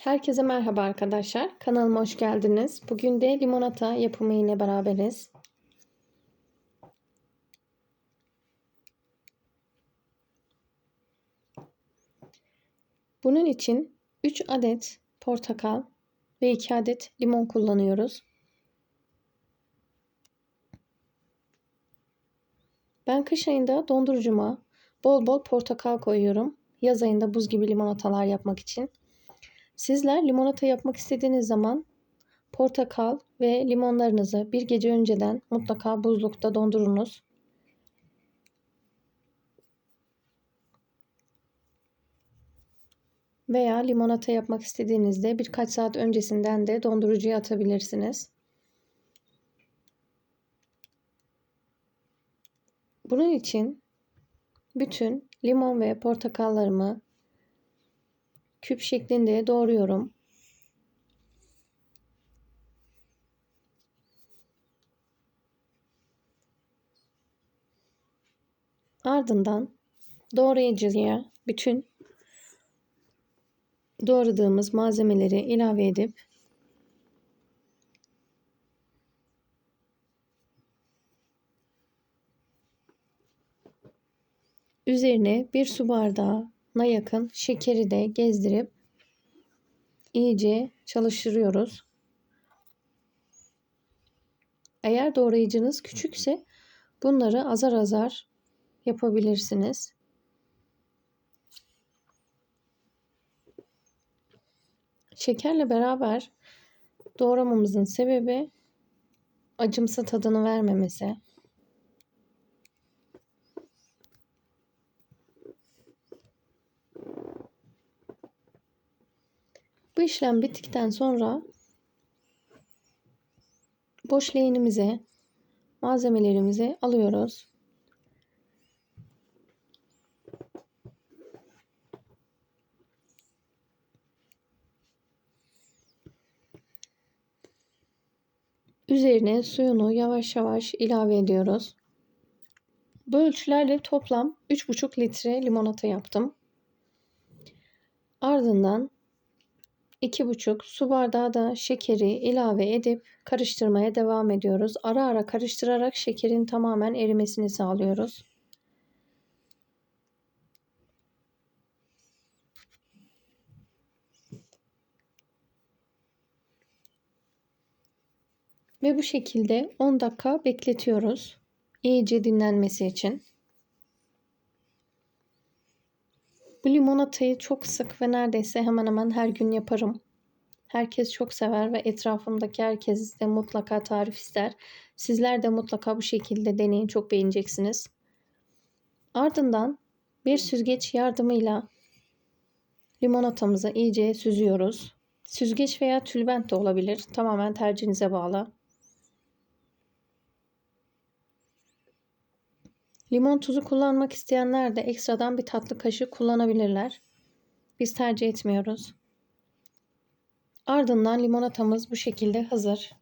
Herkese merhaba arkadaşlar. Kanalıma hoş geldiniz. Bugün de limonata yapımı ile beraberiz. Bunun için 3 adet portakal ve 2 adet limon kullanıyoruz. Ben kış ayında dondurucuma bol bol portakal koyuyorum. Yaz ayında buz gibi limonatalar yapmak için. Sizler limonata yapmak istediğiniz zaman portakal ve limonlarınızı bir gece önceden mutlaka buzlukta dondurunuz. Veya limonata yapmak istediğinizde birkaç saat öncesinden de dondurucuya atabilirsiniz. Bunun için bütün limon ve portakallarımı küp şeklinde doğruyorum. Ardından doğrayıcıya bütün doğradığımız malzemeleri ilave edip üzerine bir su bardağına yakın şekeri de gezdirip iyice çalıştırıyoruz. Eğer doğrayıcınız küçükse bunları azar azar yapabilirsiniz. Şekerle beraber doğramamızın sebebi acımsı tadını vermemesi. Bu işlem bittikten sonra boş leğenimize malzemelerimizi alıyoruz. Üzerine suyunu yavaş yavaş ilave ediyoruz. Bu ölçülerle toplam 3,5 litre limonata yaptım. Ardından 2,5 su bardağı da şekeri ilave edip karıştırmaya devam ediyoruz. Ara ara karıştırarak şekerin tamamen erimesini sağlıyoruz. Ve bu şekilde 10 dakika bekletiyoruz. İyice dinlenmesi için. Bu limonatayı çok sık ve neredeyse hemen hemen her gün yaparım. Herkes çok sever ve etrafımdaki herkes de mutlaka tarif ister. Sizler de mutlaka bu şekilde deneyin çok beğeneceksiniz. Ardından bir süzgeç yardımıyla limonatamızı iyice süzüyoruz. Süzgeç veya tülbent de olabilir. Tamamen tercihinize bağlı. Limon tuzu kullanmak isteyenler de ekstradan bir tatlı kaşığı kullanabilirler. Biz tercih etmiyoruz. Ardından limonatamız bu şekilde hazır.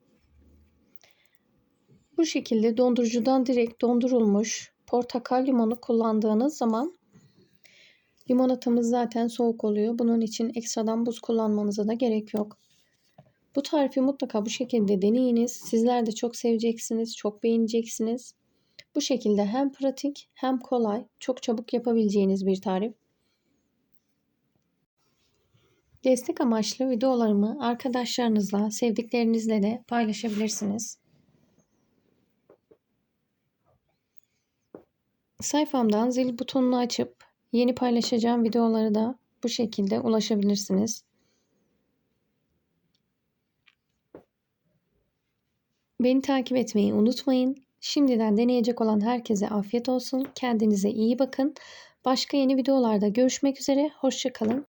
Bu şekilde dondurucudan direkt dondurulmuş portakal limonu kullandığınız zaman limonatamız zaten soğuk oluyor. Bunun için ekstradan buz kullanmanıza da gerek yok. Bu tarifi mutlaka bu şekilde deneyiniz. Sizler de çok seveceksiniz, çok beğeneceksiniz. Bu şekilde hem pratik hem kolay, çok çabuk yapabileceğiniz bir tarif. Destek amaçlı videolarımı arkadaşlarınızla, sevdiklerinizle de paylaşabilirsiniz. Sayfamdan zil butonunu açıp yeni paylaşacağım videoları da bu şekilde ulaşabilirsiniz. Beni takip etmeyi unutmayın. Şimdiden deneyecek olan herkese afiyet olsun. Kendinize iyi bakın. Başka yeni videolarda görüşmek üzere. Hoşçakalın.